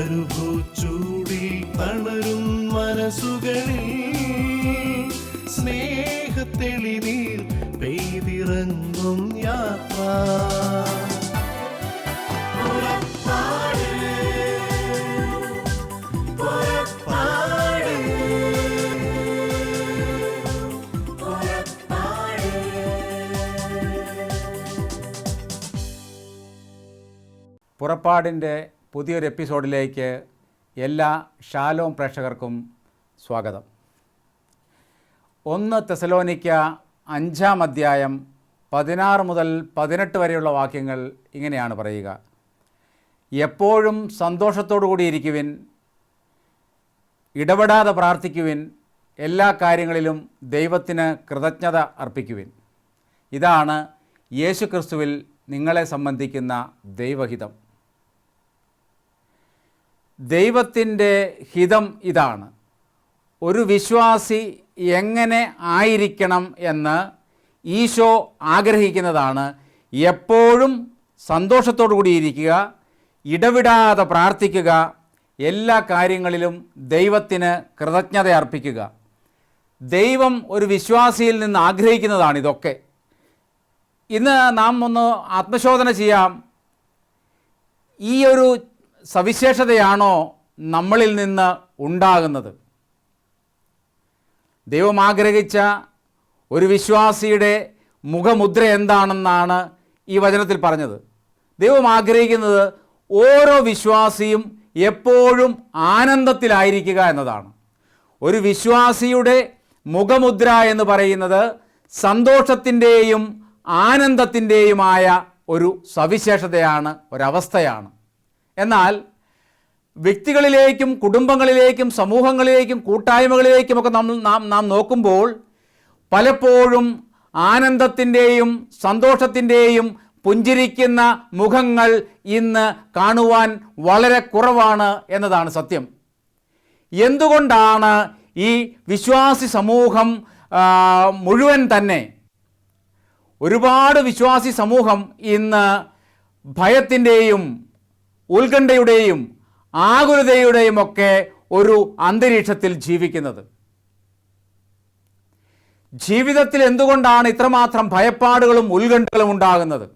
മരുഭൂച്ചൂടിൽ തളരും മനസ്സുകളിൽ. സ്നേഹത്തെളിനീർ പെയ്തിറങ്ങും യാത്ര. പുറപ്പാട്, പുറപ്പാട്, പുറപ്പാടിന്റെ പുതിയൊരു എപ്പിസോഡിലേക്ക് എല്ലാ ഷാലോം പ്രേക്ഷകർക്കും സ്വാഗതം. ഒന്ന് തെസലോനിക്ക അഞ്ചാം അധ്യായം പതിനാറ് മുതൽ പതിനെട്ട് വരെയുള്ള വാക്യങ്ങൾ ഇങ്ങനെയാണ് പറയുക. എപ്പോഴും സന്തോഷത്തോടു കൂടിയിരിക്കുവിൻ ഇടപെടാതെ പ്രാർത്ഥിക്കുവിൻ എല്ലാ കാര്യങ്ങളിലും ദൈവത്തിന് കൃതജ്ഞത അർപ്പിക്കുവിൻ. ഇതാണ് യേശുക്രിസ്തുവിൽ നിങ്ങളെ സംബന്ധിക്കുന്ന ദൈവഹിതം. ദൈവത്തിന്റെ ഹിതം ഇതാണ്. ഒരു വിശ്വാസി എങ്ങനെ ആയിരിക്കണം എന്ന് ഈശോ ആഗ്രഹിക്കുന്നതാണ്. എപ്പോഴും സന്തോഷത്തോടു കൂടിയിരിക്കുക ഇടവിടാതെ പ്രാർത്ഥിക്കുക എല്ലാ കാര്യങ്ങളിലും ദൈവത്തിന് കൃതജ്ഞത അർപ്പിക്കുക. ദൈവം ഒരു വിശ്വാസിയിൽ നിന്ന് ആഗ്രഹിക്കുന്നതാണ് ഇതൊക്കെ. ഇന്ന് നാം ഒന്ന് ആത്മശോധന ചെയ്യാം. ഈ ഒരു സവിശേഷതയാണോ നമ്മളിൽ നിന്ന് ഉണ്ടാകുന്നത്? ദൈവം ആഗ്രഹിച്ച ഒരു വിശ്വാസിയുടെ മുഖമുദ്ര എന്താണെന്നാണ് ഈ വചനത്തിൽ പറഞ്ഞത്. ദൈവം ആഗ്രഹിക്കുന്നത് ഓരോ വിശ്വാസിയും എപ്പോഴും ആനന്ദത്തിലായിരിക്കുക എന്നതാണ്. ഒരു വിശ്വാസിയുടെ മുഖമുദ്ര എന്ന് പറയുന്നത് സന്തോഷത്തിന്റെയും ആനന്ദത്തിന്റെയുമായ ഒരു സവിശേഷതയാണ് ഒരവസ്ഥയാണ്. എന്നാൽ വ്യക്തികളിലേക്കും കുടുംബങ്ങളിലേക്കും സമൂഹങ്ങളിലേക്കും കൂട്ടായ്മകളിലേക്കുമൊക്കെ നമ്മൾ നാം നാം നോക്കുമ്പോൾ പലപ്പോഴും ആനന്ദത്തിന്റെയും സന്തോഷത്തിന്റെയും പുഞ്ചിരിക്കുന്ന മുഖങ്ങൾ ഇന്ന് കാണുവാൻ വളരെ കുറവാണ് എന്നതാണ് സത്യം. എന്തുകൊണ്ടാണ് ഈ വിശ്വാസി സമൂഹം മുഴുവൻ തന്നെ ഒരുപാട് വിശ്വാസി സമൂഹം ഇന്ന് ഭയത്തിന്റെയും ഉത്കണ്ഠയുടെയും ആകുലതയുടെയും ഒക്കെ ഒരു അന്തരീക്ഷത്തിൽ ജീവിക്കുന്നത്. ജീവിതത്തിൽ എന്തുകൊണ്ടാണ് ഇത്രമാത്രം ഭയപ്പാടുകളും ഉത്കണ്ഠകളും ഉണ്ടാകുന്നത്?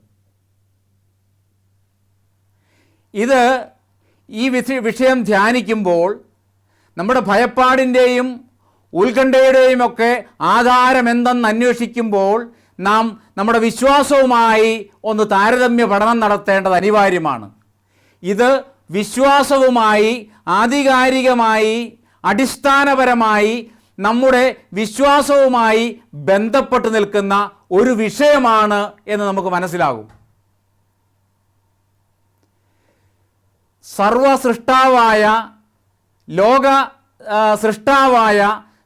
ഇത് ഈ വിഷ- വിഷയം ധ്യാനിക്കുമ്പോൾ നമ്മുടെ ഭയപ്പാടിന്റെയും ഉത്കണ്ഠയുടെയും ഒക്കെ ആധാരം എന്തെന്ന് അന്വേഷിക്കുമ്പോൾ നാം നമ്മുടെ വിശ്വാസവുമായി ഒന്ന് താരതമ്യ പഠനം നടത്തേണ്ടത് അനിവാര്യമാണ്. ഇത് വിശ്വാസവുമായി ആധികാരികമായി അടിസ്ഥാനപരമായി നമ്മുടെ വിശ്വാസവുമായി ബന്ധപ്പെട്ട് നിൽക്കുന്ന ഒരു വിഷയമാണ് എന്ന് നമുക്ക് മനസ്സിലാകും. സർവസൃഷ്ടാവായ ലോക സൃഷ്ടാവായ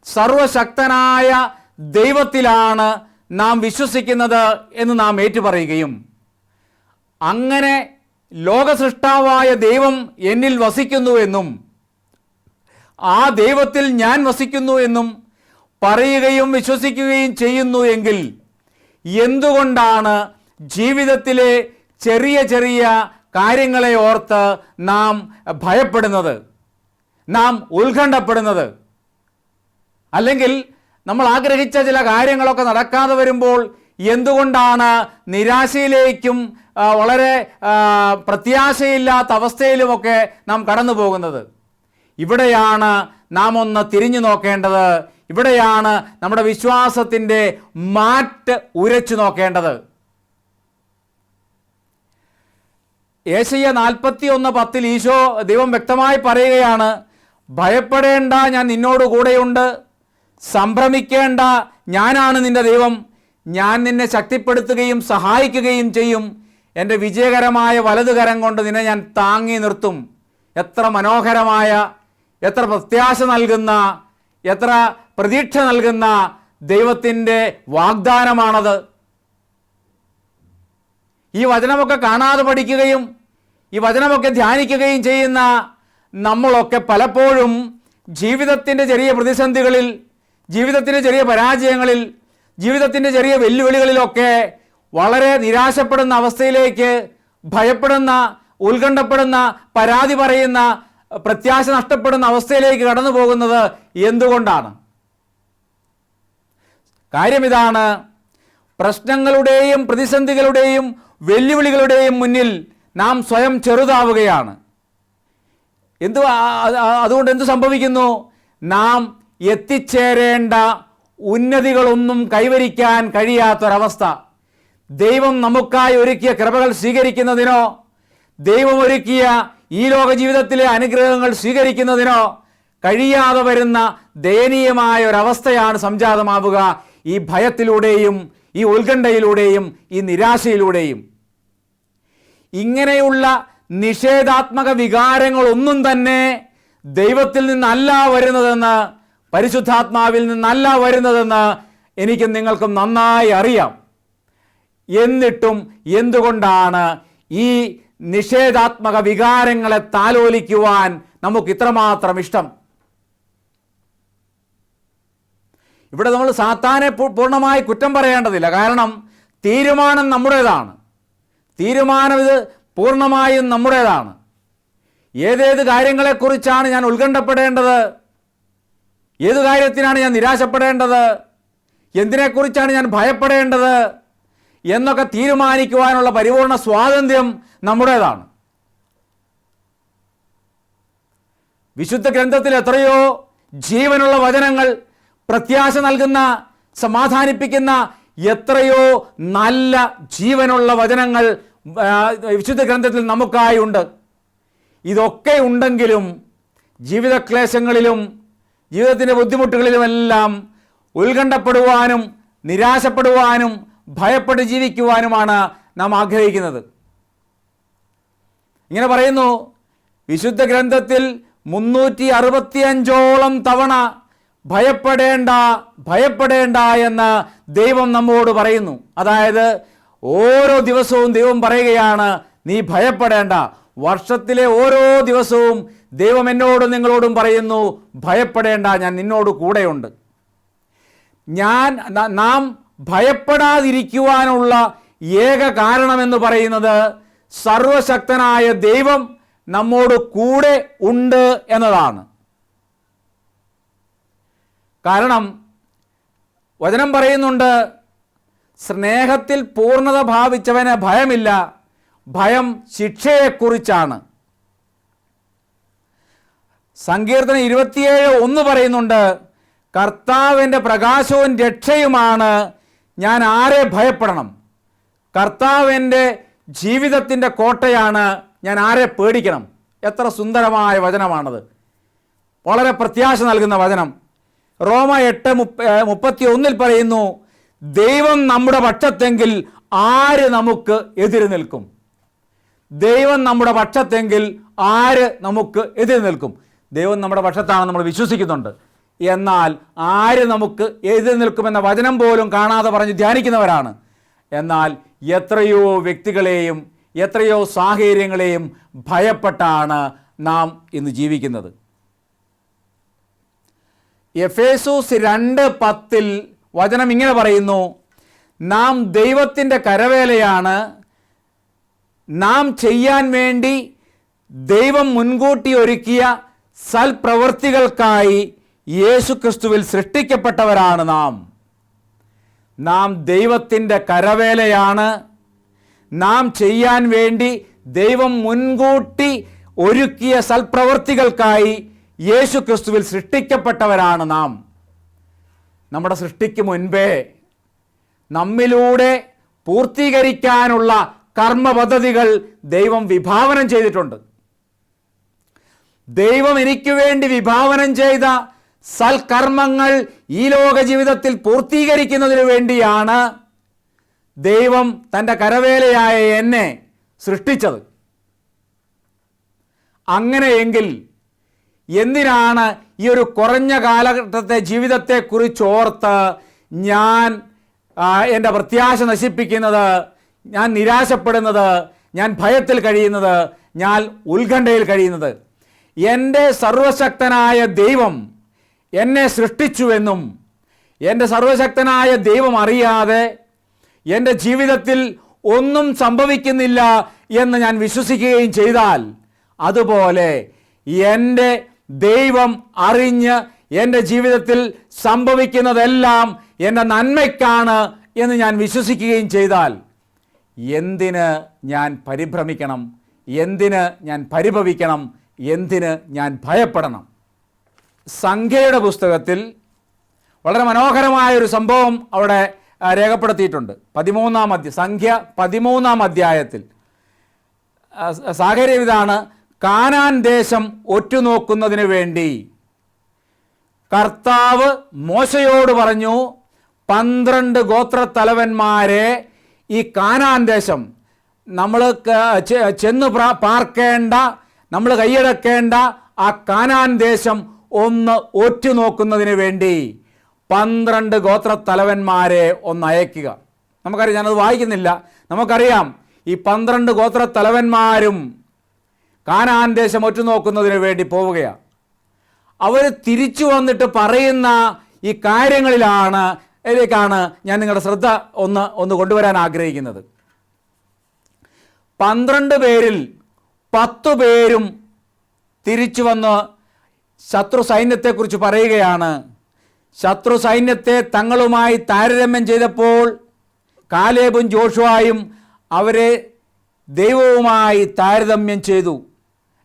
സർവശക്തനായ ദൈവത്തിലാണ് നാം വിശ്വസിക്കുന്നത് എന്ന് നാം ഏറ്റുപറയുകയും അങ്ങനെ ലോകസൃഷ്ടാവായ ദൈവം എന്നിൽ വസിക്കുന്നു എന്നും ആ ദൈവത്തിൽ ഞാൻ വസിക്കുന്നു എന്നും പറയുകയും വിശ്വസിക്കുകയും ചെയ്യുന്നു എങ്കിൽ എന്തുകൊണ്ടാണ് ജീവിതത്തിലെ ചെറിയ ചെറിയ കാര്യങ്ങളെ ഓർത്ത് നാം ഭയപ്പെടുന്നത്? നാം ഉത്കണ്ഠപ്പെടുന്നത്? അല്ലെങ്കിൽ നമ്മൾ ആഗ്രഹിച്ച ചില കാര്യങ്ങളൊക്കെ നടക്കാതെ വരുമ്പോൾ എന്തുകൊണ്ടാണ് നിരാശയിലേക്കും വളരെ പ്രത്യാശയില്ലാത്ത അവസ്ഥയിലുമൊക്കെ നാം കടന്നു പോകുന്നത് ഇവിടെയാണ് നാം ഒന്ന് തിരിഞ്ഞു നോക്കേണ്ടത്. ഇവിടെയാണ് നമ്മുടെ വിശ്വാസത്തിന്റെ മാറ്റ് ഉരച്ചു നോക്കേണ്ടത്. ഏഷ്യ നാൽപ്പത്തി ഒന്ന് പത്തിൽ ഈശോ ദൈവം വ്യക്തമായി പറയുകയാണ് ഭയപ്പെടേണ്ട ഞാൻ നിന്നോട് കൂടെയുണ്ട്. സംഭ്രമിക്കേണ്ട ഞാനാണ് നിന്റെ ദൈവം. ഞാൻ നിന്നെ ശക്തിപ്പെടുത്തുകയും സഹായിക്കുകയും ചെയ്യും. എന്റെ വിജയകരമായ വലതുകരം കൊണ്ട് നിന്നെ ഞാൻ താങ്ങി നിർത്തും. എത്ര മനോഹരമായ എത്ര പ്രത്യാശ നൽകുന്ന എത്ര പ്രതീക്ഷ നൽകുന്ന ദൈവത്തിന്റെ വാഗ്ദാനമാണത്. ഈ വചനമൊക്കെ കാണാതെ പഠിക്കുകയും ഈ വചനമൊക്കെ ധ്യാനിക്കുകയും ചെയ്യുന്ന നമ്മളൊക്കെ പലപ്പോഴും ജീവിതത്തിന്റെ ചെറിയ പ്രതിസന്ധികളിൽ ജീവിതത്തിന്റെ ചെറിയ പരാജയങ്ങളിൽ ജീവിതത്തിന്റെ ചെറിയ വെല്ലുവിളികളിലൊക്കെ വളരെ നിരാശപ്പെടുന്ന അവസ്ഥയിലേക്ക് ഭയപ്പെടുന്ന ഉത്കണ്ഠപ്പെടുന്ന പരാതി പറയുന്ന പ്രത്യാശ നഷ്ടപ്പെടുന്ന അവസ്ഥയിലേക്ക് കടന്നു പോകുന്നത് എന്തുകൊണ്ടാണ്? കാര്യം ഇതാണ് പ്രശ്നങ്ങളുടെയും പ്രതിസന്ധികളുടെയും വെല്ലുവിളികളുടെയും മുന്നിൽ നാം സ്വയം ചെറുതാവുകയാണ്. എന്തു അതുകൊണ്ട് എന്ത് സംഭവിക്കുന്നു? നാം എത്തിച്ചേരേണ്ട ഉന്നതികളൊന്നും കൈവരിക്കാൻ കഴിയാത്തൊരവസ്ഥ. ദൈവം നമുക്കായി ഒരുക്കിയ കൃപകൾ സ്വീകരിക്കുന്നതിനോ ദൈവം ഒരുക്കിയ ഈ ലോക ജീവിതത്തിലെ അനുഗ്രഹങ്ങൾ സ്വീകരിക്കുന്നതിനോ കഴിയാതെ വരുന്ന ദയനീയമായ ഒരവസ്ഥയാണ് സംജാതമാവുക ഈ ഭയത്തിലൂടെയും ഈ ഉത്കണ്ഠയിലൂടെയും ഈ നിരാശയിലൂടെയും. ഇങ്ങനെയുള്ള നിഷേധാത്മക വികാരങ്ങളൊന്നും തന്നെ ദൈവത്തിൽ നിന്നല്ല വരുന്നതെന്ന് പരിശുദ്ധാത്മാവിൽ നിന്നല്ല വരുന്നതെന്ന് എനിക്കും നിങ്ങൾക്കും നന്നായി അറിയാം. എന്നിട്ടും എന്തുകൊണ്ടാണ് ഈ നിഷേധാത്മക വികാരങ്ങളെ താലോലിക്കുവാൻ നമുക്ക് ഇത്രമാത്രം ഇഷ്ടം? ഇവിടെ നമ്മൾ സാത്താനെ പൂർണമായി കുറ്റം പറയേണ്ടതില്ല. കാരണം തീരുമാനം നമ്മുടേതാണ്. തീരുമാനം ഇത് പൂർണമായും നമ്മുടേതാണ്. ഏതേത് കാര്യങ്ങളെക്കുറിച്ചാണ് ഞാൻ ഉത്കണ്ഠപ്പെടേണ്ടത്? ഏത് കാര്യത്തിനാണ് ഞാൻ നിരാശപ്പെടേണ്ടത്? എന്തിനെക്കുറിച്ചാണ് ഞാൻ ഭയപ്പെടേണ്ടത്? എന്നൊക്കെ തീരുമാനിക്കുവാനുള്ള പരിപൂർണ സ്വാതന്ത്ര്യം നമ്മുടേതാണ്. വിശുദ്ധ ഗ്രന്ഥത്തിൽ എത്രയോ ജീവനുള്ള വചനങ്ങൾ പ്രത്യാശ നൽകുന്ന സമാധാനിപ്പിക്കുന്ന എത്രയോ നല്ല ജീവനുള്ള വചനങ്ങൾ വിശുദ്ധ ഗ്രന്ഥത്തിൽ നമുക്കായി ഉണ്ട്. ഇതൊക്കെ ഉണ്ടെങ്കിലും ജീവിതക്ലേശങ്ങളിലും ജീവിതത്തിന്റെ ബുദ്ധിമുട്ടുകളിലുമെല്ലാം ഉത്കണ്ഠപ്പെടുവാനും നിരാശപ്പെടുവാനും ഭയപ്പെട്ട് ജീവിക്കുവാനുമാണ് നാം ആഗ്രഹിക്കുന്നത്. ഇങ്ങനെ പറയുന്നു വിശുദ്ധ ഗ്രന്ഥത്തിൽ മുന്നൂറ്റി അറുപത്തിയഞ്ചോളം തവണ ഭയപ്പെടേണ്ട ഭയപ്പെടേണ്ട എന്ന് ദൈവം നമ്മോട് പറയുന്നു. അതായത് ഓരോ ദിവസവും ദൈവം പറയുകയാണ് നീ ഭയപ്പെടേണ്ട. വർഷത്തിലെ ഓരോ ദിവസവും ദൈവം എന്നോടും നിങ്ങളോടും പറയുന്നു ഭയപ്പെടേണ്ട ഞാൻ നിന്നോട് കൂടെയുണ്ട്. ഞാൻ നാം ഭയപ്പെടാതിരിക്കുവാനുള്ള ഏക കാരണമെന്ന് പറയുന്നത് സർവശക്തനായ ദൈവം നമ്മോട് കൂടെ ഉണ്ട് എന്നതാണ്. കാരണം വചനം പറയുന്നുണ്ട് സ്നേഹത്തിൽ പൂർണത ഭാവിച്ചവന് ഭയമില്ല ഭയം ശിക്ഷയെക്കുറിച്ചാണ്. സങ്കീർത്തനം ഇരുപത്തിയേഴ് ഒന്ന് പറയുന്നുണ്ട് കർത്താവിന്റെ പ്രകാശവും രക്ഷയുമാണ് ഞാൻ ആരെ ഭയപ്പെടണം? കർത്താവിന്റെ ജീവിതത്തിന്റെ കോട്ടയാണ് ഞാൻ ആരെ പേടിക്കണം? എത്ര സുന്ദരമായ വചനമാണത്. വളരെ പ്രത്യാശ നൽകുന്ന വചനം. റോമ എട്ട് മുപ്പത്തി ഒന്നിൽ പറയുന്നു ദൈവം നമ്മുടെ പക്ഷത്തെങ്കിൽ ആര് നമുക്ക് എതിര് നിൽക്കും? ദൈവം നമ്മുടെ പക്ഷത്തെങ്കിൽ ആര് നമുക്ക് എതിര് നിൽക്കും? ദൈവം നമ്മുടെ പക്ഷത്താണ് നമ്മൾ വിശ്വസിക്കുന്നുണ്ട്. എന്നാൽ ആര് നമുക്ക് എഴുതി നിൽക്കുമെന്ന വചനം പോലും കാണാതെ പറഞ്ഞ് ധ്യാനിക്കുന്നവരാണ്. എന്നാൽ എത്രയോ വ്യക്തികളെയും എത്രയോ സാഹചര്യങ്ങളെയും ഭയപ്പെട്ടാണ് നാം ഇന്ന് ജീവിക്കുന്നത്. എഫേസൂസ് രണ്ട് പത്തിൽ വചനം ഇങ്ങനെ പറയുന്നു നാം ദൈവത്തിന്റെ കരവേലയാണ്. നാം ചെയ്യാൻ വേണ്ടി ദൈവം മുൻകൂട്ടി ഒരുക്കിയ സൽപ്രവൃത്തികൾക്കായി യേശുക്രിസ്തുവിൽ സൃഷ്ടിക്കപ്പെട്ടവരാണ് നാം. നാം ദൈവത്തിന്റെ കരവേലയാണ്. നാം ചെയ്യാൻ വേണ്ടി ദൈവം മുൻകൂട്ടി ഒരുക്കിയ സൽപ്രവൃത്തികൾക്കായി യേശു ക്രിസ്തുവിൽ സൃഷ്ടിക്കപ്പെട്ടവരാണ് നാം. നമ്മുടെ സൃഷ്ടിക്ക് മുൻപേ നമ്മിലൂടെ പൂർത്തീകരിക്കാനുള്ള കർമ്മ പദ്ധതികൾ ദൈവം വിഭാവനം ചെയ്തിട്ടുണ്ട്. ദൈവം എനിക്ക് വേണ്ടി വിഭാവനം ചെയ്ത സൽക്കർമ്മങ്ങൾ ഈ ലോക ജീവിതത്തിൽ പൂർത്തീകരിക്കുന്നതിന് വേണ്ടിയാണ് ദൈവം തന്റെ കരവേലയായ എന്നെ സൃഷ്ടിച്ചത്. അങ്ങനെയെങ്കിൽ എന്തിനാണ് ഈ ഒരു കുറഞ്ഞ കാലഘട്ടത്തെ ജീവിതത്തെക്കുറിച്ച് ഓർത്ത് ഞാൻ എന്റെ പ്രത്യാശ നശിപ്പിക്കുന്നത് ഞാൻ നിരാശപ്പെടുന്നത് ഞാൻ ഭയത്തിൽ കഴിയുന്നത് ഞാൻ ഉത്കണ്ഠയിൽ കഴിയുന്നത്? എന്റെ സർവശക്തനായ ദൈവം എന്നെ സൃഷ്ടിച്ചുവെന്നും എന്റെ സർവശക്തനായ ദൈവം അറിയാതെ എന്റെ ജീവിതത്തിൽ ഒന്നും സംഭവിക്കുന്നില്ല എന്ന് ഞാൻ വിശ്വസിക്കുകയും ചെയ്താൽ അതുപോലെ എന്റെ ദൈവം അറിഞ്ഞ് എന്റെ ജീവിതത്തിൽ സംഭവിക്കുന്നതെല്ലാം എന്റെ നന്മയ്ക്കാണ് എന്ന് ഞാൻ വിശ്വസിക്കുകയും ചെയ്താൽ എന്തിന് ഞാൻ പരിഭ്രമിക്കണം? എന്തിന് ഞാൻ പരിഭവിക്കണം? എന്തിന് ഞാൻ ഭയപ്പെടണം? സംഖ്യയുടെ പുസ്തകത്തിൽ വളരെ മനോഹരമായ ഒരു സംഭവം അവിടെ രേഖപ്പെടുത്തിയിട്ടുണ്ട്. പതിമൂന്നാം അധ്യ സംഖ്യ പതിമൂന്നാം അധ്യായത്തിൽ. സാഹചര്യം ഇതാണ്. കാനാൻ ദേശം ഒറ്റുനോക്കുന്നതിന് വേണ്ടി കർത്താവ് മോശയോട് പറഞ്ഞു പന്ത്രണ്ട് ഗോത്രത്തലവന്മാരെ ഈ കാനാൻ ദേശം നമ്മൾ ചെന്ന് പാർക്കേണ്ട നമ്മൾ കൈയടക്കേണ്ട ആ കാനാൻ ദേശം ഒന്ന് ഒറ്റുനോക്കുന്നതിന് വേണ്ടി പന്ത്രണ്ട് ഗോത്രത്തലവന്മാരെ ഒന്ന് അയക്കുക നമുക്കറിയാം ഞാനത് വായിക്കുന്നില്ല. നമുക്കറിയാം ഈ പന്ത്രണ്ട് ഗോത്രത്തലവന്മാരും കാനാൻ ദേശം ഒറ്റുനോക്കുന്നതിന് വേണ്ടി പോവുകയാണ് അവർ തിരിച്ചു വന്നിട്ട് പറയുന്ന ഈ കാര്യങ്ങളിലാണ് ഇതിലേക്കാണ് ഞാൻ നിങ്ങളുടെ ശ്രദ്ധ ഒന്ന് ഒന്ന് കൊണ്ടുവരാൻ ആഗ്രഹിക്കുന്നത്. പന്ത്രണ്ട് പേരിൽ പത്തു പേരും തിരിച്ചു വന്ന് ശത്രു സൈന്യത്തെക്കുറിച്ച് പറയുകയാണ്. ശത്രു സൈന്യത്തെ തങ്ങളുമായി താരതമ്യം ചെയ്തപ്പോൾ കാലേബും ജോഷുവായും അവരെ ദൈവവുമായി താരതമ്യം ചെയ്തു.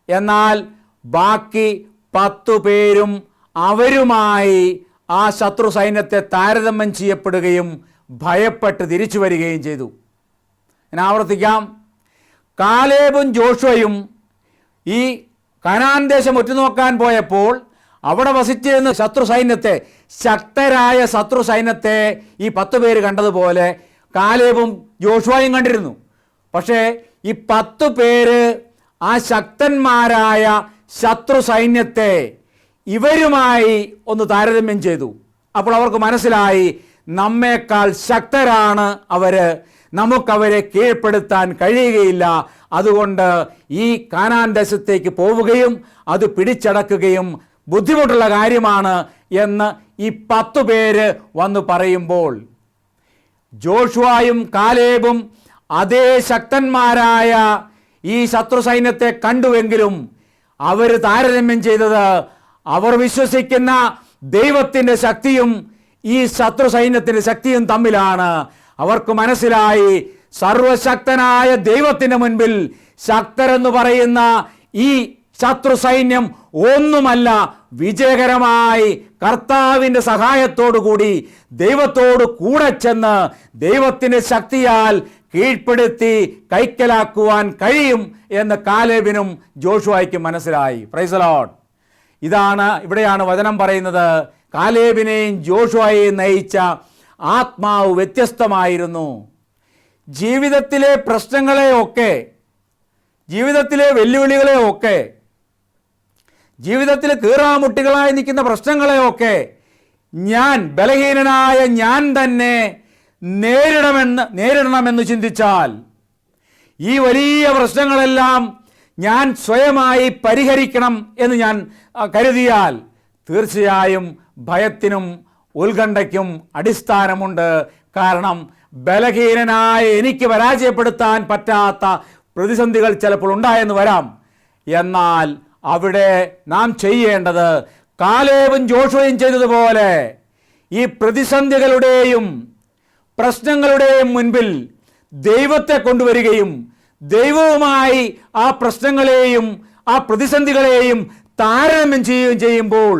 എന്നാൽ ബാക്കി പത്തു പേരും അവരുമായി ആ ശത്രു സൈന്യത്തെ താരതമ്യം ചെയ്യപ്പെടുകയും ഭയപ്പെട്ട് തിരിച്ചു വരികയും ചെയ്തു. ഞാൻ ആവർത്തിക്കാം. കാലേബും ജോഷുവയും ഈ കനാൻ ദേശം ഒറ്റുനോക്കാൻ പോയപ്പോൾ അവിടെ വസിച്ചിരുന്ന ശത്രു സൈന്യത്തെ ശക്തരായ ശത്രു സൈന്യത്തെ ഈ പത്ത് പേര് കണ്ടതുപോലെ കാലേബും ജോഷുവായും കണ്ടിരുന്നു. പക്ഷേ ഈ പത്ത് പേര് ആ ശക്തന്മാരായ ശത്രു സൈന്യത്തെ ഇവരുമായി ഒന്ന് താരതമ്യം ചെയ്തു. അപ്പോൾ അവർക്ക് മനസ്സിലായി നമ്മേക്കാൾ ശക്തരാണ് അവർ നമുക്കവരെ കീഴ്പ്പെടുത്താൻ കഴിയുകയില്ല. അതുകൊണ്ട് ഈ കാനാൻ ദേശത്തേക്ക് പോവുകയും അത് പിടിച്ചടക്കുകയും ബുദ്ധിമുട്ടുള്ള കാര്യമാണ് എന്ന് ഈ പത്തു പേര് വന്നു പറയുമ്പോൾ ജോഷുവായും കാലേബും അതേ ശക്തന്മാരായ ഈ ശത്രു സൈന്യത്തെ കണ്ടുവെങ്കിലും അവർ താരതമ്യം ചെയ്തത് അവർ വിശ്വസിക്കുന്ന ദൈവത്തിന്റെ ശക്തിയും ഈ ശത്രു സൈന്യത്തിന്റെ ശക്തിയും തമ്മിലാണ്. അവർക്ക് മനസ്സിലായി സർവശക്തനായ ദൈവത്തിന് മുൻപിൽ ശക്തരെന്ന് പറയുന്ന ഈ ശത്രു സൈന്യം ഒന്നുമല്ല വിജയകരമായി കർത്താവിന്റെ കൂടി ദൈവത്തോട് കൂടെ ചെന്ന് ദൈവത്തിന്റെ ശക്തിയാൽ കീഴ്പ്പെടുത്തി കൈക്കലാക്കുവാൻ കഴിയും എന്ന് കാലേബിനും ജോഷുവായിക്കും മനസ്സിലായി. പ്രൈസലോൺ ഇതാണ് ഇവിടെയാണ് വചനം പറയുന്നത്. കാലേബിനെയും ജോഷുവായെയും നയിച്ച ആത്മാവ് വ്യത്യസ്തമായിരുന്നു. ജീവിതത്തിലെ പ്രശ്നങ്ങളെയൊക്കെ ജീവിതത്തിലെ വെല്ലുവിളികളെയൊക്കെ ജീവിതത്തിൽ കീറാമുട്ടികളായി നിൽക്കുന്ന പ്രശ്നങ്ങളെയൊക്കെ ഞാൻ ബലഹീനനായ ഞാൻ തന്നെ നേരിടണമെന്ന് നേരിടണമെന്ന് ചിന്തിച്ചാൽ ഈ വലിയ പ്രശ്നങ്ങളെല്ലാം ഞാൻ സ്വയമായി പരിഹരിക്കണം എന്ന് ഞാൻ കരുതിയാൽ തീർച്ചയായും ഭയത്തിനും ഉത്കണ്ഠയ്ക്കും അടിസ്ഥാനമുണ്ട്. കാരണം ബലഹീനനായ എനിക്ക് പരാജയപ്പെടുത്താൻ പറ്റാത്ത പ്രതിസന്ധികൾ ചിലപ്പോൾ ഉണ്ടായെന്ന് വരാം. എന്നാൽ അവിടെ നാം ചെയ്യേണ്ടത് കാലേവും ജോഷുവയും ചെയ്തതുപോലെ ഈ പ്രതിസന്ധികളുടെയും പ്രശ്നങ്ങളുടെയും മുൻപിൽ ദൈവത്തെ കൊണ്ടുവരികയും ദൈവവുമായി ആ പ്രശ്നങ്ങളെയും ആ പ്രതിസന്ധികളെയും താരതമ്യം ചെയ്യുകയും ചെയ്യുമ്പോൾ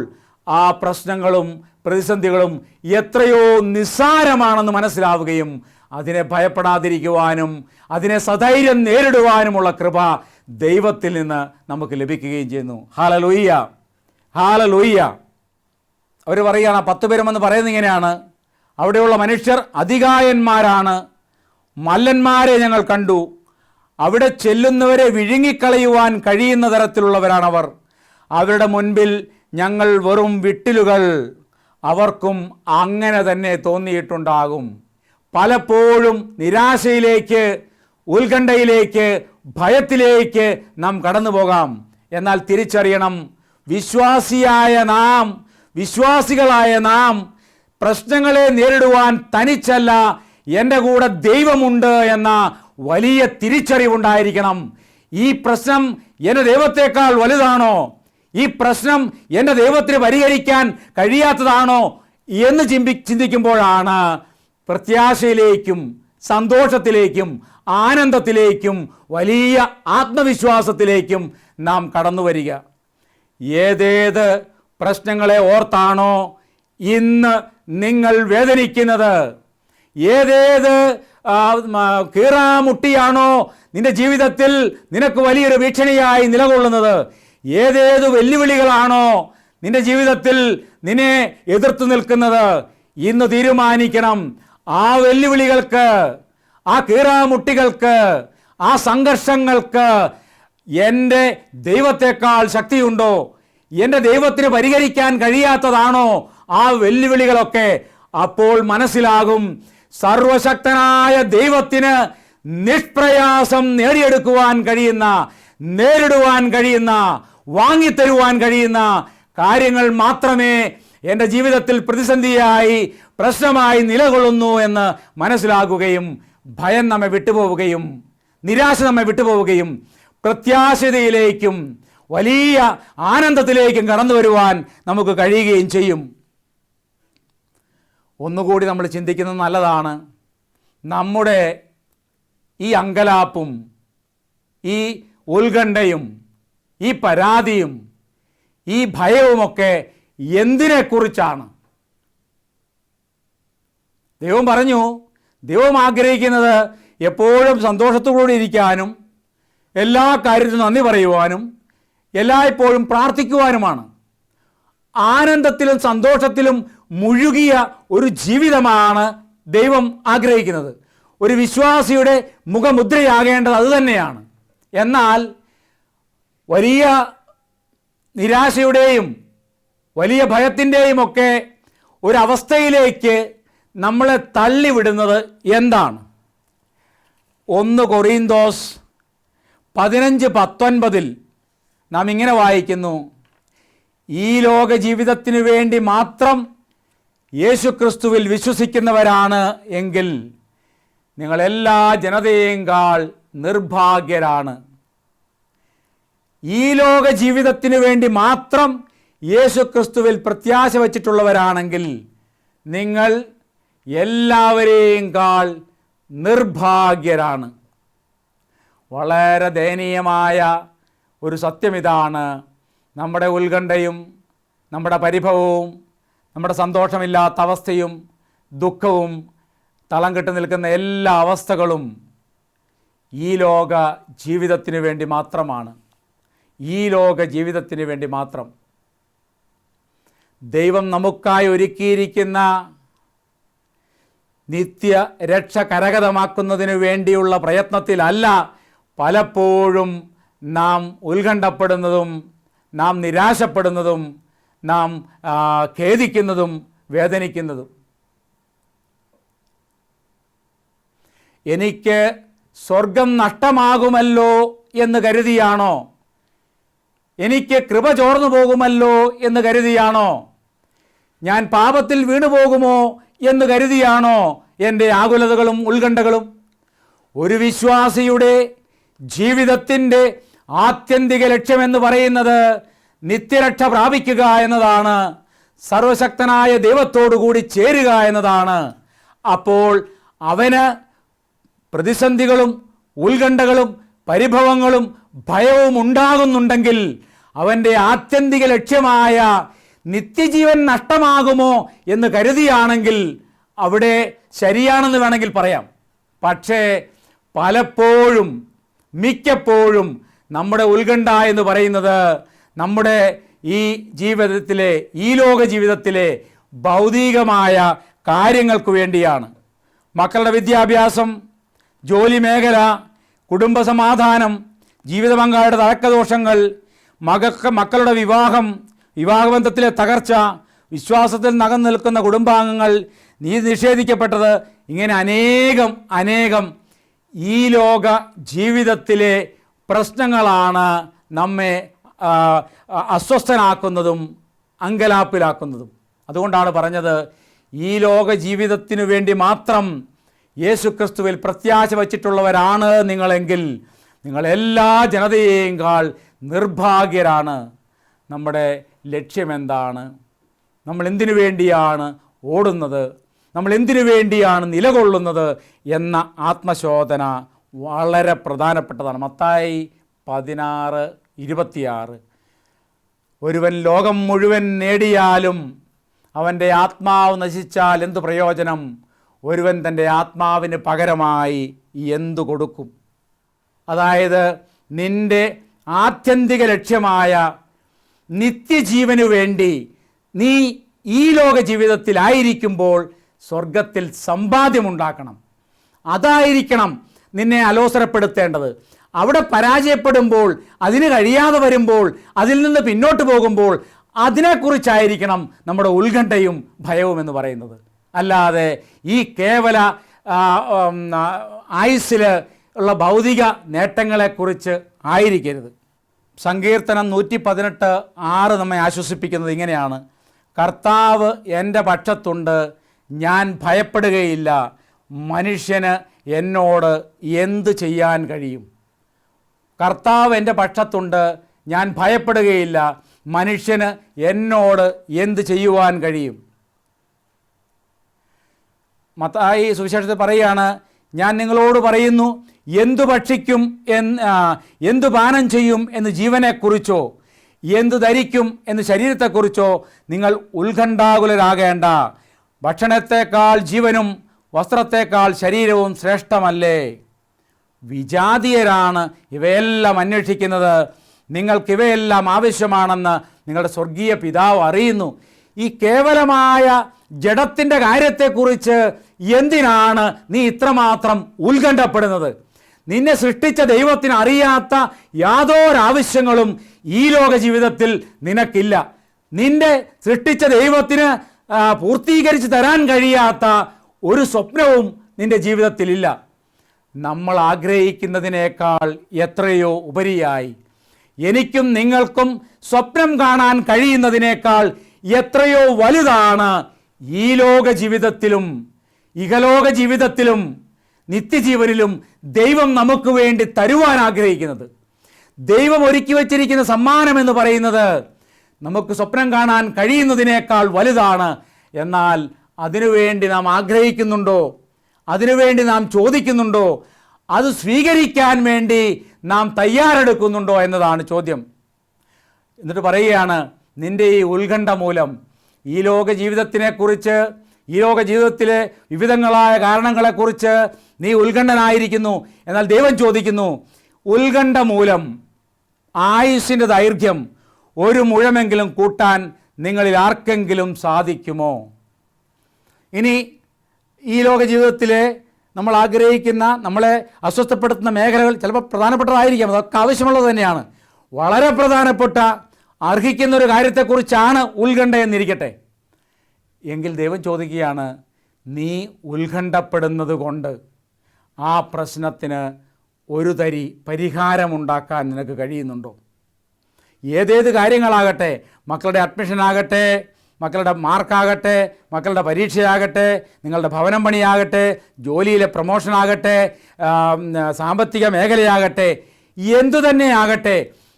ആ പ്രശ്നങ്ങളും പ്രതിസന്ധികളും എത്രയോ നിസ്സാരമാണെന്ന് മനസ്സിലാവുകയും അതിനെ ഭയപ്പെടാതിരിക്കുവാനും അതിനെ സധൈര്യം നേരിടുവാനുമുള്ള കൃപ ദൈവത്തിൽ നിന്ന് നമുക്ക് ലഭിക്കുകയും ചെയ്യുന്നു. ഹാലലൊയ്യ. ഹാലലൊയ്യ. അവർ പറയുകയാണ് പത്ത് പേരുമെന്ന് പറയുന്നത് ഇങ്ങനെയാണ്. അവിടെയുള്ള മനുഷ്യർ അധികായന്മാരാണ്. മല്ലന്മാരെ ഞങ്ങൾ കണ്ടു. അവിടെ ചെല്ലുന്നവരെ വിഴുങ്ങിക്കളയുവാൻ കഴിയുന്ന തരത്തിലുള്ളവരാണവർ. അവരുടെ മുൻപിൽ ഞങ്ങൾ വെറും വിട്ടിലുകൾ. അവർക്കും അങ്ങനെ തന്നെ തോന്നിയിട്ടുണ്ടാകും. പലപ്പോഴും നിരാശയിലേക്ക് ഉത്കണ്ഠയിലേക്ക് ഭയത്തിലേക്ക് നാം കടന്നു പോകാം. എന്നാൽ തിരിച്ചറിയണം വിശ്വാസിയായ നാം വിശ്വാസികളായ നാം പ്രശ്നങ്ങളെ നേരിടുവാൻ തനിച്ചല്ല എന്റെ കൂടെ ദൈവമുണ്ട് എന്ന വലിയ തിരിച്ചറിവുണ്ടായിരിക്കണം. ഈ പ്രശ്നം എന്റെ ദൈവത്തെക്കാൾ വലുതാണോ? ഈ പ്രശ്നം എന്റെ ദൈവത്തിന് പരിഹരിക്കാൻ കഴിയാത്തതാണോ എന്ന് ചിന്തി ചിന്തിക്കുമ്പോഴാണ് പ്രത്യാശയിലേക്കും സന്തോഷത്തിലേക്കും ആനന്ദത്തിലേക്കും വലിയ ആത്മവിശ്വാസത്തിലേക്കും നാം കടന്നു വരിക. ഏതേത് പ്രശ്നങ്ങളെ ഓർത്താണോ ഇന്ന് നിങ്ങൾ വേദനിക്കുന്നത്? ഏതേത് കീറാമുട്ടിയാണോ നിന്റെ ജീവിതത്തിൽ നിനക്ക് വലിയൊരു ഭീഷണിയായി നിലകൊള്ളുന്നത്? ഏതേത് വെല്ലുവിളികളാണോ നിന്റെ ജീവിതത്തിൽ നിന്നെ എതിർത്തു നിൽക്കുന്നത് ഇന്ന് തീരുമാനിക്കണം. ആ വെല്ലുവിളികൾക്ക് ആ കീറാമുട്ടികൾക്ക് ആ സംഘർഷങ്ങൾക്ക് എന്റെ ദൈവത്തെക്കാൾ ശക്തിയുണ്ടോ? എന്റെ ദൈവത്തിന് പരിഹരിക്കാൻ കഴിയാത്തതാണോ? ആ വെല്ലുവിളികളൊക്കെ അപ്പോൾ മനസ്സിലാകും. സർവശക്തനായ ദൈവത്തിന് നിഷ്പ്രയാസം നേടിയെടുക്കുവാൻ കഴിയുന്ന നേരിടുവാൻ കഴിയുന്ന വാങ്ങിത്തരുവാൻ കഴിയുന്ന കാര്യങ്ങൾ മാത്രമേ എന്റെ ജീവിതത്തിൽ പ്രതിസന്ധിയായി പ്രശ്നമായി നിലകൊള്ളുന്നു എന്ന് മനസ്സിലാകുകയും ഭയം നമ്മെ വിട്ടുപോവുകയും നിരാശ നമ്മെ വിട്ടുപോവുകയും പ്രത്യാശതയിലേക്കും വലിയ ആനന്ദത്തിലേക്കും കടന്നു വരുവാൻ നമുക്ക് കഴിയുകയും ചെയ്യും. ഒന്നുകൂടി നമ്മൾ ചിന്തിക്കുന്നത് നല്ലതാണ്. നമ്മുടെ ഈ അങ്കലാപ്പും ഈ ഉത്കണ്ഠയും ഈ പരാതിയും ഈ ഭയവുമൊക്കെ എന്തിനെക്കുറിച്ചാണ്? ദൈവം പറഞ്ഞു ദൈവം ആഗ്രഹിക്കുന്നത് എപ്പോഴും സന്തോഷത്തോടെ ഇരിക്കാനും എല്ലാ കാര്യത്തിനും നന്ദി പറയുവാനും എല്ലായ്പ്പോഴും പ്രാർത്ഥിക്കുവാനുമാണ്. ആനന്ദത്തിലും സന്തോഷത്തിലും മുഴുകിയ ഒരു ജീവിതമാണ് ദൈവം ആഗ്രഹിക്കുന്നത്. ഒരു വിശ്വാസിയുടെ മുഖമുദ്രയാകേണ്ടത് അതുതന്നെയാണ് എന്നാൽ വലിയ നിരാശയുടെയും വലിയ ഭയത്തിന്റെയും ഒക്കെ ഒരവസ്ഥയിലേക്ക് നമ്മളെ തള്ളിവിടുന്നത് എന്താണ്? ഒന്ന് കൊറീന്തോസ് പതിനഞ്ച് പത്തൊൻപതിൽ നാം ഇങ്ങനെ വായിക്കുന്നു. ഈ ലോക ജീവിതത്തിനു വേണ്ടി മാത്രം യേശുക്രിസ്തുവിൽ വിശ്വസിക്കുന്നവരാണ് എങ്കിൽ നിങ്ങളെല്ലാ ജനതയേക്കാൾ നിർഭാഗ്യരാണ്. ഈ ലോക ജീവിതത്തിനു വേണ്ടി മാത്രം യേശുക്രിസ്തുവിൽ പ്രത്യാശ വച്ചിട്ടുള്ളവരാണെങ്കിൽ നിങ്ങൾ എല്ലാവരെയും കാൾ നിർഭാഗ്യരാണ്. വളരെ ദയനീയമായ ഒരു സത്യമിതാണ്. നമ്മുടെ ഉത്കണ്ഠയും നമ്മുടെ പരിഭവവും നമ്മുടെ സന്തോഷമില്ലാത്ത അവസ്ഥയും ദുഃഖവും തളം കെട്ടി നിൽക്കുന്ന എല്ലാ അവസ്ഥകളും ഈ ലോക ജീവിതത്തിന് വേണ്ടി മാത്രമാണ്. ഈ ലോക ജീവിതത്തിന് വേണ്ടി മാത്രം. ദൈവം നമുക്കായി ഒരുക്കിയിരിക്കുന്ന നിത്യ രക്ഷ കരഗതമാക്കുന്നതിന് വേണ്ടിയുള്ള പ്രയത്നത്തിലല്ല പലപ്പോഴും നാം ഉത്കണ്ഠപ്പെടുന്നതും നാം നിരാശപ്പെടുന്നതും നാം ഖേദിക്കുന്നതും വേദനിക്കുന്നതും. എനിക്ക് സ്വർഗം നഷ്ടമാകുമല്ലോ എന്ന് കരുതിയാണോ? എനിക്ക് കൃപ ചോർന്നു പോകുമല്ലോ എന്ന് കരുതിയാണോ? ഞാൻ പാപത്തിൽ വീണു പോകുമോ എന്ന് കരുതിയാണോ എന്റെ ആകുലതകളും ഉത്കണ്ഠകളും? ഒരു വിശ്വാസിയുടെ ജീവിതത്തിന്റെ ആത്യന്തിക ലക്ഷ്യമെന്ന് പറയുന്നത് നിത്യരക്ഷ പ്രാപിക്കുക എന്നതാണ് സർവശക്തനായ ദൈവത്തോടു കൂടി ചേരുക എന്നതാണ്. അപ്പോൾ അവന് പ്രതിസന്ധികളും ഉത്കണ്ഠകളും പരിഭവങ്ങളും ഭയവും ഉണ്ടാകുന്നുണ്ടെങ്കിൽ അവന്റെ ആത്യന്തിക ലക്ഷ്യമായ നിത്യജീവൻ നഷ്ടമാകുമോ എന്ന് കരുതിയാണെങ്കിൽ അവിടെ ശരിയാണെന്ന് വേണമെങ്കിൽ പറയാം. പക്ഷേ പലപ്പോഴും മിക്കപ്പോഴും നമ്മുടെ ഉത്കണ്ഠ എന്ന് പറയുന്നത് നമ്മുടെ ഈ ജീവിതത്തിലെ ഈ ലോക ജീവിതത്തിലെ ഭൗതികമായ കാര്യങ്ങൾക്ക് വേണ്ടിയാണ്. മക്കളുടെ വിദ്യാഭ്യാസം ജോലി മേഖല കുടുംബസമാധാനം ജീവിത പങ്കാളിയുടെ തഴക്കദോഷങ്ങൾ മകക്ക് മക്കളുടെ വിവാഹം വിവാഹബന്ധത്തിലെ തകർച്ച വിശ്വാസത്തിൽ നകം നിൽക്കുന്ന കുടുംബാംഗങ്ങൾ നീതി നിഷേധിക്കപ്പെട്ടത് ഇങ്ങനെ അനേകം അനേകം ഈ ലോക ജീവിതത്തിലെ പ്രശ്നങ്ങളാണ് നമ്മെ അസ്വസ്ഥനാക്കുന്നതും അങ്കലാപ്പിലാക്കുന്നതും. അതുകൊണ്ടാണ് പറഞ്ഞത് ഈ ലോക ജീവിതത്തിനു വേണ്ടി മാത്രം യേശുക്രിസ്തുവിൽ പ്രത്യാശ വച്ചിട്ടുള്ളവരാണ് നിങ്ങളെങ്കിൽ നിങ്ങൾ എല്ലാ ജനതയെയും കാൾ നിർഭാഗ്യരാണ്. നമ്മുടെ ലക്ഷ്യമെന്താണ്? നമ്മൾ എന്തിനു വേണ്ടിയാണ് ഓടുന്നത്? നമ്മൾ എന്തിനു വേണ്ടിയാണ് നിലകൊള്ളുന്നത് എന്ന ആത്മശോധന വളരെ പ്രധാനപ്പെട്ടതാണ്. മത്തായി പതിനാറ് ഇരുപത്തിയാറ്. ഒരുവൻ ലോകം മുഴുവൻ നേടിയാലും അവന്റെ ആത്മാവ് നശിച്ചാൽ എന്തു പ്രയോജനം? ഒരുവൻ തന്റെ ആത്മാവിന് പകരമായി എന്തു കൊടുക്കും? അതായത് നിന്റെ ആത്യന്തിക ലക്ഷ്യമായ നിത്യജീവനു വേണ്ടി നീ ഈ ലോക ജീവിതത്തിലായിരിക്കുമ്പോൾ സ്വർഗത്തിൽ സമ്പാദ്യമുണ്ടാക്കണം. അതായിരിക്കണം നിന്നെ അലോസരപ്പെടുത്തേണ്ടത്. അവിടെ പരാജയപ്പെടുമ്പോൾ അതിന് കഴിയാതെ വരുമ്പോൾ അതിൽ നിന്ന് പിന്നോട്ട് പോകുമ്പോൾ അതിനെക്കുറിച്ചായിരിക്കണം നമ്മുടെ ഉത്കണ്ഠയും ഭയവും എന്ന് പറയുന്നത്. അല്ലാതെ ഈ കേവല ആയുസ്സിൽ ഉള്ള ഭൗതിക നേട്ടങ്ങളെക്കുറിച്ച് ആയിരിക്കരുത്. സങ്കീർത്തനം നൂറ്റി പതിനെട്ട് ആറ് നമ്മെ ആശ്വസിപ്പിക്കുന്നത് ഇങ്ങനെയാണ്. കർത്താവ് എന്റെ പക്ഷത്തുണ്ട് ഞാൻ ഭയപ്പെടുകയില്ല. മനുഷ്യന് എന്നോട് എന്ത് ചെയ്യാൻ കഴിയും? കർത്താവ് എന്റെ പക്ഷത്തുണ്ട് ഞാൻ ഭയപ്പെടുകയില്ല. മനുഷ്യന് എന്നോട് എന്ത് ചെയ്യുവാൻ കഴിയും? മത്തായി സുവിശേഷത്തിൽ പറയുകയാണ് ഞാൻ നിങ്ങളോട് പറയുന്നു എന്തു ഭക്ഷിക്കും എന്ന് എന്തു പാനം ചെയ്യും എന്ന് ജീവനെക്കുറിച്ചോ എന്തു ധരിക്കും എന്ന് ശരീരത്തെക്കുറിച്ചോ നിങ്ങൾ ഉത്കണ്ഠാകുലരാകേണ്ട. ഭക്ഷണത്തേക്കാൾ ജീവനും വസ്ത്രത്തേക്കാൾ ശരീരവും ശ്രേഷ്ഠമല്ലേ. വിജാതീയരാണ് ഇവയെല്ലാം അന്വേഷിക്കുന്നത്. നിങ്ങൾക്ക് ഇവയെല്ലാം ആവശ്യമാണെന്ന് നിങ്ങളുടെ സ്വർഗീയ പിതാവ് അറിയുന്നു. ഈ കേവലമായ ജഡത്തിന്റെ കാര്യത്തെക്കുറിച്ച് എന്തിനാണ് നീ ഇത്രമാത്രം ഉത്കണ്ഠപ്പെടുന്നത്? നിന്നെ സൃഷ്ടിച്ച ദൈവത്തിന് അറിയാത്ത യാതൊരാവശ്യങ്ങളും ഈ ലോക ജീവിതത്തിൽ നിനക്കില്ല. നിന്റെ സൃഷ്ടിച്ച ദൈവത്തിന് പൂർത്തീകരിച്ച് തരാൻ കഴിയാത്ത ഒരു സ്വപ്നവും നിന്റെ ജീവിതത്തിലില്ല. നമ്മൾ ആഗ്രഹിക്കുന്നതിനേക്കാൾ എത്രയോ ഉപരിയായി. എനിക്കും നിങ്ങൾക്കും സ്വപ്നം കാണാൻ കഴിയുന്നതിനേക്കാൾ എത്രയോ വലുതാണ് ഈ ലോക ജീവിതത്തിലും ഇഹലോക ജീവിതത്തിലും നിത്യജീവനിലും ദൈവം നമുക്ക് വേണ്ടി തരുവാൻ ആഗ്രഹിക്കുന്നത്. ദൈവം ഒരുക്കി വച്ചിരിക്കുന്ന സമ്മാനം എന്ന് പറയുന്നത് നമുക്ക് സ്വപ്നം കാണാൻ കഴിയുന്നതിനേക്കാൾ വലുതാണ്. എന്നാൽ അതിനുവേണ്ടി നാം ആഗ്രഹിക്കുന്നുണ്ടോ? അതിനുവേണ്ടി നാം ചോദിക്കുന്നുണ്ടോ? അത് സ്വീകരിക്കാൻ വേണ്ടി നാം തയ്യാറെടുക്കുന്നുണ്ടോ എന്നതാണ് ചോദ്യം. എന്നിട്ട് പറയുകയാണ് നിന്റെ ഈ ഉത്കണ്ഠ മൂലം ഈ ലോക ജീവിതത്തിനെക്കുറിച്ച് ഈ ലോക ജീവിതത്തിലെ വിവിധങ്ങളായ കാരണങ്ങളെക്കുറിച്ച് നീ ഉത്കണ്ഠനായിരിക്കുന്നു എന്നാൽ ദൈവം ചോദിക്കുന്നു ഉത്കണ്ഠ മൂലം ആയുസിന്റെ ദൈർഘ്യം ഒരു മുഴമെങ്കിലും കൂട്ടാൻ നിങ്ങളിൽ ആർക്കെങ്കിലും സാധിക്കുമോ? ഇനി ഈ ലോക ജീവിതത്തിലെ നമ്മൾ ആഗ്രഹിക്കുന്ന നമ്മളെ അസ്വസ്ഥപ്പെടുത്തുന്ന മേഖലകൾ ചിലപ്പോൾ പ്രധാനപ്പെട്ടതായിരിക്കാം. അതൊക്കെ ആവശ്യമുള്ളത് തന്നെയാണ്. വളരെ പ്രധാനപ്പെട്ട അർഹിക്കുന്ന ഒരു കാര്യത്തെക്കുറിച്ചാണ് ഉത്കണ്ഠ എന്നിരിക്കട്ടെ. എങ്കിൽ ദൈവം ചോദിക്കുകയാണ് നീ ഉത്കണ്ഠപ്പെടുന്നത് കൊണ്ട് ആ പ്രശ്നത്തിന് ഒരു തരി പരിഹാരമുണ്ടാക്കാൻ നിനക്ക് കഴിയുന്നുണ്ടോ? ഏതേത് കാര്യങ്ങളാകട്ടെ മക്കളുടെ അഡ്മിഷൻ ആകട്ടെ മക്കളുടെ മാർക്കാകട്ടെ മക്കളുടെ പരീക്ഷയാകട്ടെ നിങ്ങളുടെ ഭവനം പണിയാകട്ടെ ജോലിയിലെ പ്രൊമോഷനാകട്ടെ സാമ്പത്തിക മേഖലയാകട്ടെ എന്തു തന്നെ ആകട്ടെ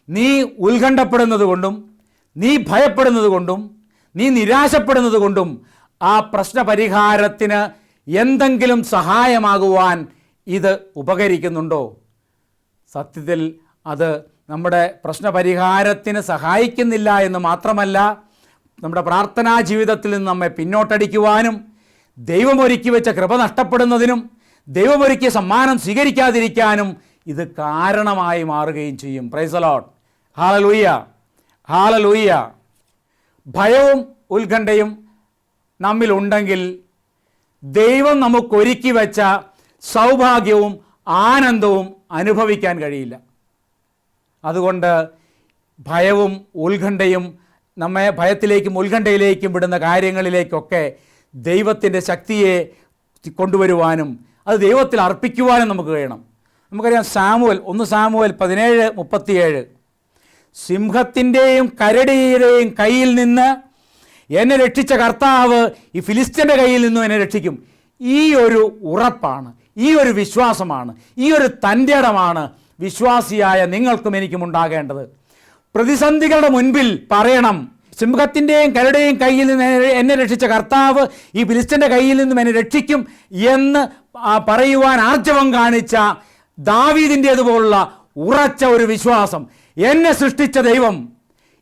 നീ ഉത്കണ്ഠപ്പെടുന്നത് കൊണ്ടും നീ ഭയപ്പെടുന്നത് കൊണ്ടും നീ നിരാശപ്പെടുന്നത് കൊണ്ടും ആ പ്രശ്ന പരിഹാരത്തിന് എന്തെങ്കിലും സഹായമാകുവാൻ ഇത് ഉപകരിക്കുന്നുണ്ടോ? സത്യത്തിൽ അത് നമ്മുടെ പ്രശ്നപരിഹാരത്തിന് സഹായിക്കുന്നില്ല എന്ന് മാത്രമല്ല നമ്മുടെ പ്രാർത്ഥനാ ജീവിതത്തിൽ നിന്ന് നമ്മെ പിന്നോട്ടടിക്കുവാനും ദൈവമൊരുക്കി വെച്ച കൃപ നഷ്ടപ്പെടുന്നതിനും ദൈവമൊരുക്കിയ സമ്മാനം സ്വീകരിക്കാതിരിക്കാനും ഇത് കാരണമായി മാറുകയും ചെയ്യും. പ്രൈസലോട്ട് ഹാലലൂയ്യ ഹാലലൂയ്യ ഭയവും ഉത്കണ്ഠയും നമ്മിലുണ്ടെങ്കിൽ ദൈവം നമുക്കൊരുക്കി വെച്ച സൗഭാഗ്യവും ആനന്ദവും അനുഭവിക്കാൻ കഴിയില്ല. അതുകൊണ്ട് ഭയവും ഉത്കണ്ഠയും നമ്മെ ഭയത്തിലേക്കും ഉത്കണ്ഠയിലേക്കും വിടുന്ന കാര്യങ്ങളിലേക്കൊക്കെ ദൈവത്തിന്റെ ശക്തിയെ കൊണ്ടുവരുവാനും അത് ദൈവത്തിൽ അർപ്പിക്കുവാനും നമുക്ക് കഴിയണം നമുക്കറിയാം സാമുവൽ ഒന്ന് സാമുവൽ പതിനേഴ് മുപ്പത്തിയേഴ്. സിംഹത്തിന്റെയും കരടിയുടെയും കയ്യിൽ നിന്ന് എന്നെ രക്ഷിച്ച കർത്താവ് ഈ ഫിലിസ്ത്യന്റെ കയ്യിൽ നിന്നും എന്നെ രക്ഷിക്കും. ഈ ഒരു ഉറപ്പാണ് ഈ ഒരു വിശ്വാസമാണ് ഈ ഒരു തന്റെ ഇടമാണ് വിശ്വാസിയായ നിങ്ങൾക്കും എനിക്കും ഉണ്ടാകേണ്ടത്. പ്രതിസന്ധികളുടെ മുൻപിൽ പറയണം സിംഹത്തിന്റെയും കരുടെയും കയ്യിൽ നിന്ന് എന്നെ- രക്ഷിച്ച കർത്താവ് ഈ ഫിലിസ്ത്യന്റെ കയ്യിൽ നിന്നും എന്നെ രക്ഷിക്കും എന്ന് പറയുവാൻ ആർജവം കാണിച്ച ദാവീദിന്റേതുപോലുള്ള ഉറച്ച ഒരു വിശ്വാസം. എന്നെ സൃഷ്ടിച്ച ദൈവം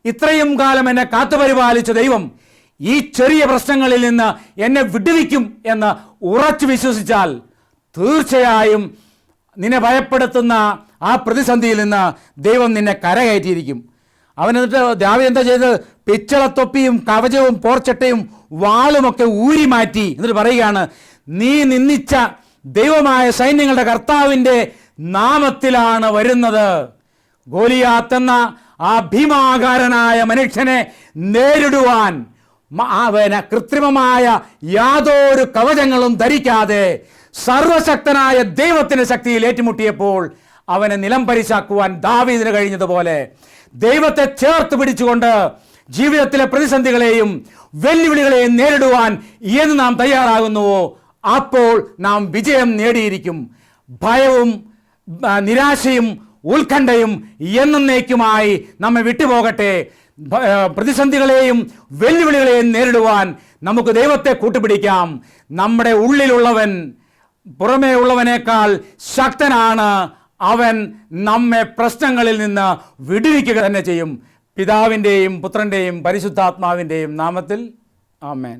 ഇത്രയും കാലം എന്നെ കാത്തുപരിപാലിച്ച ദൈവം ഈ ചെറിയ പ്രശ്നങ്ങളിൽ നിന്ന് എന്നെ വിടുവിക്കും എന്ന് ഉറച്ചു വിശ്വസിച്ചാൽ തീർച്ചയായും നിന്നെ ഭയപ്പെടുത്തുന്ന ആ പ്രതിസന്ധിയിൽ നിന്ന് ദൈവം നിന്നെ കരകയറ്റിയിരിക്കും. അവൻ എന്നിട്ട് ദാവി എന്താ ചെയ്തത്? പിച്ചളത്തൊപ്പിയും കവചവും പോർച്ചട്ടയും വാളുമൊക്കെ ഊരി മാറ്റി എന്നിട്ട് പറയുകയാണ് നീ നിന്നിച്ച ദൈവമായ സൈന്യങ്ങളുടെ കർത്താവിന്റെ നാമത്തിലാണ് വരുന്നത്. ഗോലിയാത്ത് എന്ന ആ ഭീമാകാരനായ മനുഷ്യനെ നേരിടുവാൻ കൃത്രിമമായ യാതൊരു കവചങ്ങളും ധരിക്കാതെ സർവശക്തനായ ദൈവത്തിന്റെ ശക്തിയിൽ ഏറ്റുമുട്ടിയപ്പോൾ അവനെ നിലം പരിശാക്കുവാൻ ദാവീദിന് കഴിഞ്ഞതുപോലെ ദൈവത്തെ ചേർത്ത് പിടിച്ചുകൊണ്ട് ജീവിതത്തിലെ പ്രതിസന്ധികളെയും വെല്ലുവിളികളെയും നേരിടുവാൻ എന്ന് നാം തയ്യാറാകുന്നുവോ അപ്പോൾ നാം വിജയം നേടിയിരിക്കും. ഭയവും നിരാശയും ഉത്കണ്ഠയും എന്നേക്കുമായി നമ്മെ വിട്ടുപോകട്ടെ. പ്രതിസന്ധികളെയും വെല്ലുവിളികളെയും നേരിടുവാൻ നമുക്ക് ദൈവത്തെ കൂട്ടുപിടിക്കാം. നമ്മുടെ ഉള്ളിലുള്ളവൻ പുറമേ ഉള്ളവനേക്കാൾ ശക്തനാണ്. അവൻ നമ്മെ പ്രശ്നങ്ങളിൽ നിന്ന് വിടുവിക്കുക തന്നെ ചെയ്യും. പിതാവിന്റെയും പുത്രന്റെയും പരിശുദ്ധാത്മാവിന്റെയും നാമത്തിൽ ആമേൻ.